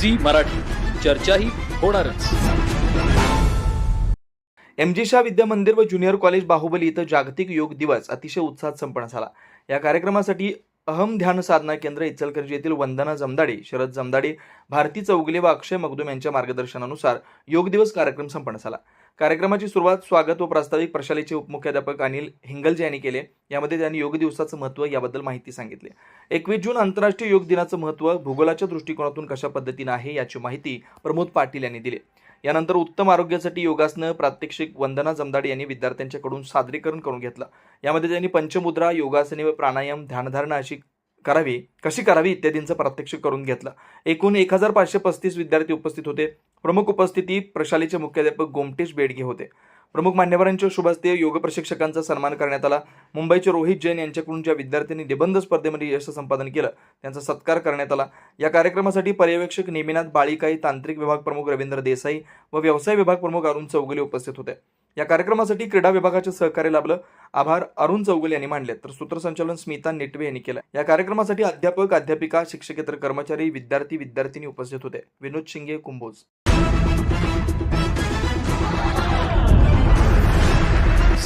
Zee Marathi. चर्चाही होणारच. M G Shah विद्या मंदिर व ज्युनियर कॉलेज बाहुबली इथं जागतिक योग दिवस अतिशय उत्साहात संपन्न झाला. या कार्यक्रमासाठी अहम ध्यान साधना केंद्र इचलकरंजी येथील वंदना जमदाडे शरद जमदाडे भारती चौगले व अक्षय मगदुम यांच्या मार्गदर्शनानुसार योग दिवस कार्यक्रम संपन्न झाला. कार्यक्रमाची सुरुवात स्वागत व प्रास्ताविक प्रशालेचे उपमुख्याध्यापक अनिल हिंगलजे यांनी केले. यामध्ये त्यांनी योग दिवसाचं महत्त्व याबद्दल माहिती सांगितली. एकवीस जून आंतरराष्ट्रीय योग दिनाचं महत्त्व भूगोलाच्या दृष्टिकोनातून कशा पद्धतीनं आहे याची माहिती प्रमोद पाटील यांनी दिली. यानंतर उत्तम आरोग्यासाठी योगासनं प्रात्यक्षिक वंदना जमदाडे यांनी विद्यार्थ्यांच्याकडून सादरीकरण करून घेतलं. यामध्ये त्यांनी पंचमुद्रा योगासने व प्राणायाम ध्यानधारणा अशी करावी कशी करावी इत्यादींचं प्रात्यक्षिक करून घेतलं. एकूण एक हजार पाचशे पस्तीस विद्यार्थी उपस्थित होते. प्रमुख उपस्थिती प्रशालेचे मुख्याध्यापक गोमटेश बेडगे होते. प्रमुख मान्यवरांच्या शुभस्ते योग प्रशिक्षकांचा सन्मान करण्यात आला. मुंबईचे रोहित जैन यांच्याकडून ज्या विद्यार्थ्यांनी निबंध स्पर्धेमध्ये यश संपादन केलं त्यांचा सत्कार करण्यात आला. या कार्यक्रमासाठी पर्यवेक्षक नेमिनाथ बाळीकाई तांत्रिक विभाग प्रमुख रवींद्र देसाई व व्यवसाय विभाग प्रमुख अरुण चौगुले उपस्थित होते. या कार्यक्रमासाठी क्रीडा विभागाचे सहकार्य लाभलं. आभार अरुण चौगुले यांनी मांडले तर सूत्रसंचालन स्मिता नेटवे यांनी केलं. या कार्यक्रमासाठी अध्यापक अध्यापिका शिक्षकेतर कर्मचारी विद्यार्थी विद्यार्थिनी उपस्थित होते. विनोद शिंगे कुंभोज.